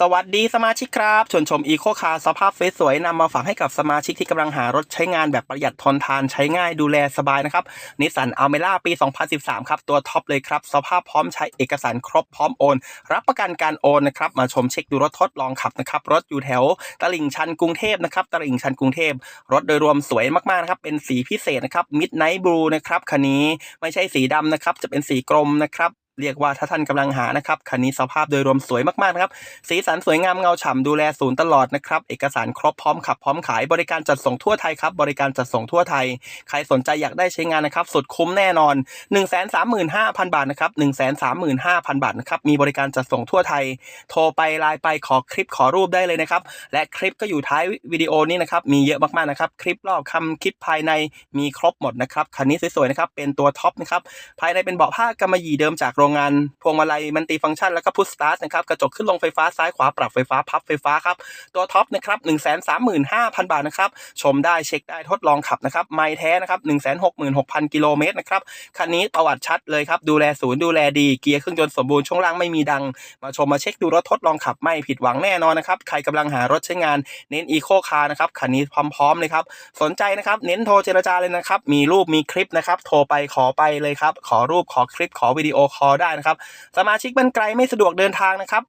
สวัสดีสมาชิกครับชวนชมอีโคคาร์สภาพสวยๆนำมาฝากให้กับสมาชิกที่กำลังหารถใช้งานแบบประหยัดทนทานใช้ง่ายดูแลสบายนะครับนิสสันอัลเมล่าปี 2013 ครับ ตัวท็อปเลยครับ สภาพพร้อมใช้เอกสารครบพร้อมโอน รับประกันการโอนนะครับ มาชมเช็คดูรถทดลองขับนะครับ รถอยู่แถวตลิ่งชันกรุงเทพนะครับตลิ่งชันกรุงเทพ รถโดยรวมสวยมากๆนะครับเป็นสีพิเศษนะครับมิดไนท์บลูนะครับคันนี้ไม่ใช่สีดำนะครับจะเป็นสีกรมนะครับ เรียกว่าถ้าท่านกำลังหานะครับคันนี้สภาพโดยรวมสวยมากๆนะครับ สีสันสวยงามเงาฉ่ำดูแลศูนย์ตลอดนะครับ เอกสารครบพร้อมขับพร้อมขาย บริการจัดส่งทั่วไทยครับ บริการจัดส่งทั่วไทย ใครสนใจอยากได้ใช้งานนะครับ สุดคุ้มแน่นอน 1 3 5 0 0 0 บาทนะครับ 1 3 5 0 0 0 บาทนะครับ มีบริการจัดส่งทั่วไทย โทรไปไลน์ไปขอคลิปขอรูปได้เลยนะครับ และคลิปก็อยู่ท้ายวิดีโอนี้นะครับ มีเยอะมากๆนะครับ คลิปรอบคำคิดภายในมีครบหมดนะครับ คันนี้สวยๆนะครับ เป็นตัวท็อปนะครับ ภายในเป็นเบาะผ้ากำมะหยี่เดิมจากโรงงานพวงมาลัยมันติฟังก์ชันแล้วก็พุชสตาร์ทนะครับกระจกขึ้นลงไฟฟ้าซ้ายขวาปรับไฟฟ้าพับไฟฟ้าครับตัวท็อปนะครับ1 3 5 0 0 0 บาทนะครับชมได้เช็คได้ทดลองขับนะครับไม่แท้นะครับ1 6 6 0 0 0กิโลเมตรนะครับคันนี้ประวัติชัดเลยครับดูแลศูนย์ดูแลดีเกียร์เครื่องยนต์สมบูรณ์ช่วงล่างไม่มีดัง มาชมมาเช็คดูรถทดลองขับไม่ผิดหวังแน่นอนนะครับใครกำลังหารถใช้งานเน้นอีโคคาร์นะครับคันนี้พร้อมๆเลยครับสนใจนะครับเน้นโทรเจรจาเลยนะครับมีรูปมีคลิปนะครับโทรไปขอไปเลยครับขอรูปขอคลิปขอวิดีโอคอลได้นะครับ สมาชิกบ้านไกลไม่สะดวกเดินทางนะครับ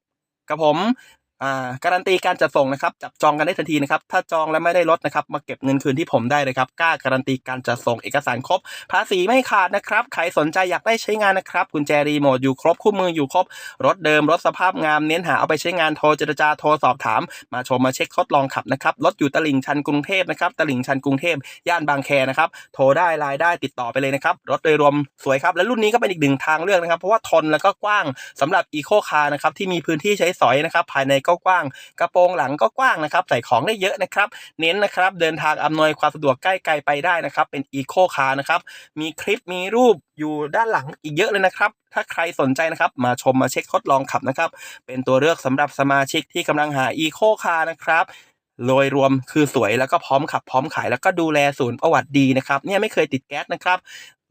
กับผม อ่าการันตีการจัดส่งนะครับจับจองกันได้ทันทีนะครับถ้าจองแล้วไม่ได้รถนะครับมาเก็บเงินคืนที่ผมได้เลยครับกล้าการันตีการจัดส่งเอกสารครบ ภาษีไม่ขาดนะครับใครสนใจอยากได้ใช้งานนะครับกุญแจรีโมทอยู่ครบคู่มืออยู่ครบ รถเดิมรถสภาพงามเน้นหาเอาไปใช้งานโทรเจรจาโทรสอบถาม มาชมมาเช็คทดลองขับนะครับรถอยู่ตลิ่งชันกรุงเทพนะครับตลิ่งชันกรุงเทพย่านบางแคนะครับโทรได้ไลน์ได้ติดต่อไปเลยนะครับรถโดยรวมสวยครับและรุ่นนี้ก็เป็นอีกหนึ่งทางเลือกนะครับเพราะว่าทนแล้วก็กว้างสำหรับอีโคคาร์นะครับที่มีพื้นที่ใช้สอยนะครับภายในก็กว้าง กระโปรงหลังก็กว้างนะครับใส่ของได้เยอะนะครับ เน้นนะครับเดินทางอำนวยความสะดวกใกล้ไกลไปได้นะครับ เป็นอีโคคาร์นะครับมีคลิปมีรูปอยู่ด้านหลังอีกเยอะเลยนะครับ ถ้าใครสนใจนะครับ มาชมมาเช็คทดลองขับนะครับ เป็นตัวเลือกสำหรับสมาชิกที่กำลังหาอีโคคาร์นะครับโดยรวมคือสวยแล้วก็พร้อมขับพร้อมขายแล้วก็ดูแลศูนย์ประวัติดีนะครับเนี่ยไม่เคยติดแก๊สนะครับ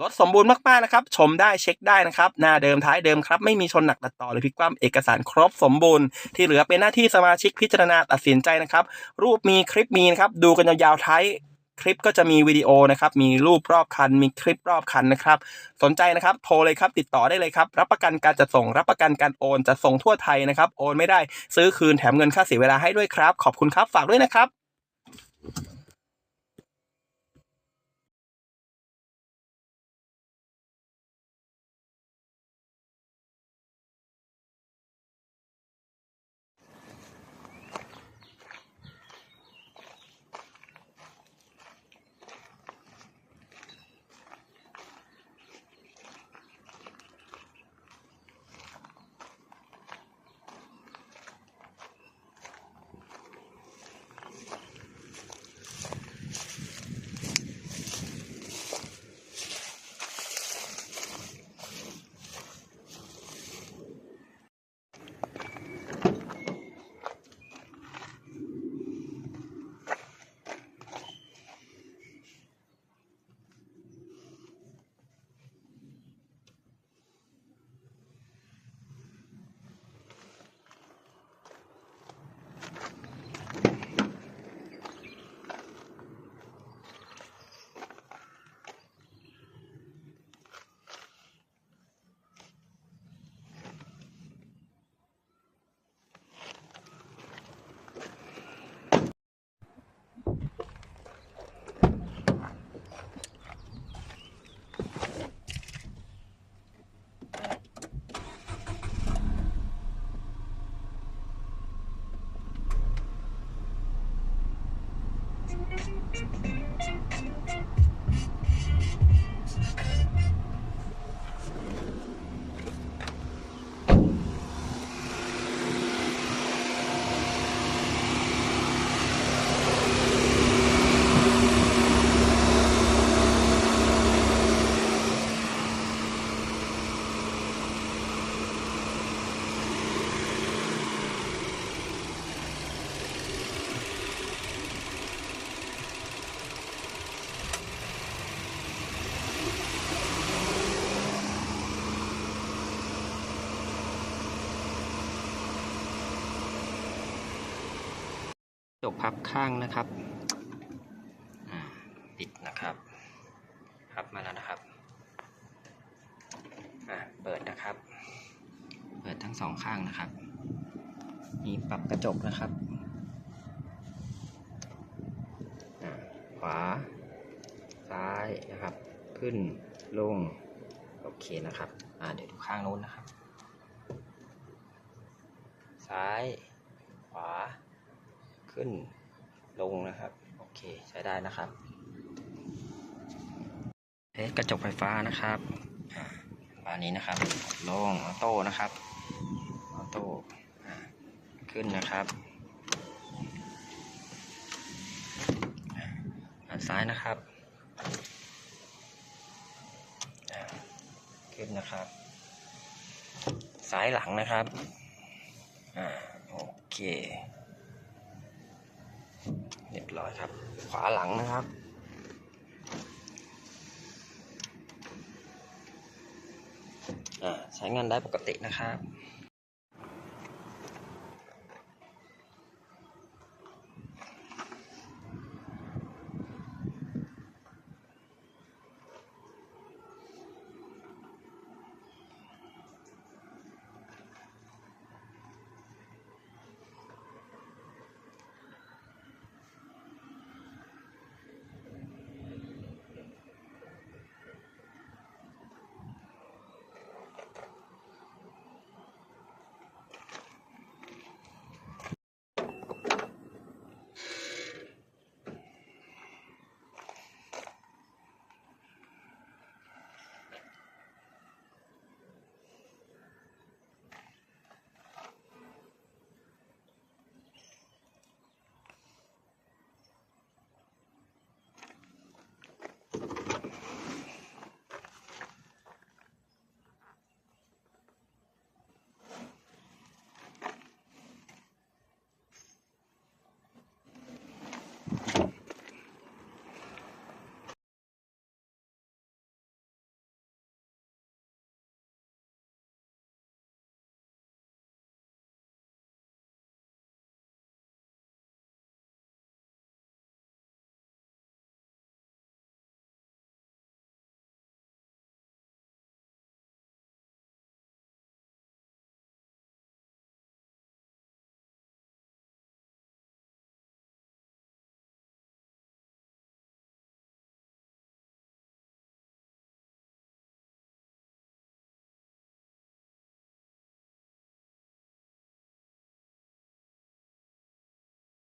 รถสมบูรณ์มากๆนะครับ ชมได้เช็คได้นะครับ หน้าเดิมท้ายเดิมครับ ไม่มีชนหนักตัดต่อหรือพลิกคว่ำเอกสารครบสมบูรณ์ ที่เหลือเป็นหน้าที่สมาชิกพิจารณาตัดสินใจนะครับ รูปมีคลิปมีนะครับ ดูกันยาวๆท้ายคลิปก็จะมีวิดีโอนะครับ มีรูปรอบคัน มีคลิปรอบคันนะครับ สนใจนะครับ โทรเลยครับ ติดต่อได้เลยครับ รับประกันการจัดส่ง รับประกันการโอนจะส่งทั่วไทยนะครับ โอนไม่ได้ ซื้อคืนแถมเงินค่าเสียเวลาให้ด้วยครับ ขอบคุณครับ ฝากด้วยนะครับ じゃあ。 จกพับข้างนะครับปิดนะครับ พับมาแล้วนะครับเปิดนะครับ เปิดทั้งสองข้างนะครับ มีปรับกระจกนะครับ ขวา ซ้ายนะครับ ขึ้น ลง โอเคนะครับเดี๋ยวดูข้างโน้นนะครับ ซ้าย ขวา ขึ้นลงนะครับ โอเคใช้ได้นะครับเทสกระจกไฟฟ้านะครับอ่าบานนี้นะครับลงออโต้นะครับออโต้อ่าขึ้นนะครับอ่าอันซ้ายนะครับอ่าขึ้นนะครับ ซ้ายหลังนะครับอ่าโอเคเร้อยครับ ขวาหลังนะครับ ใช้งานได้ปกตินะครับ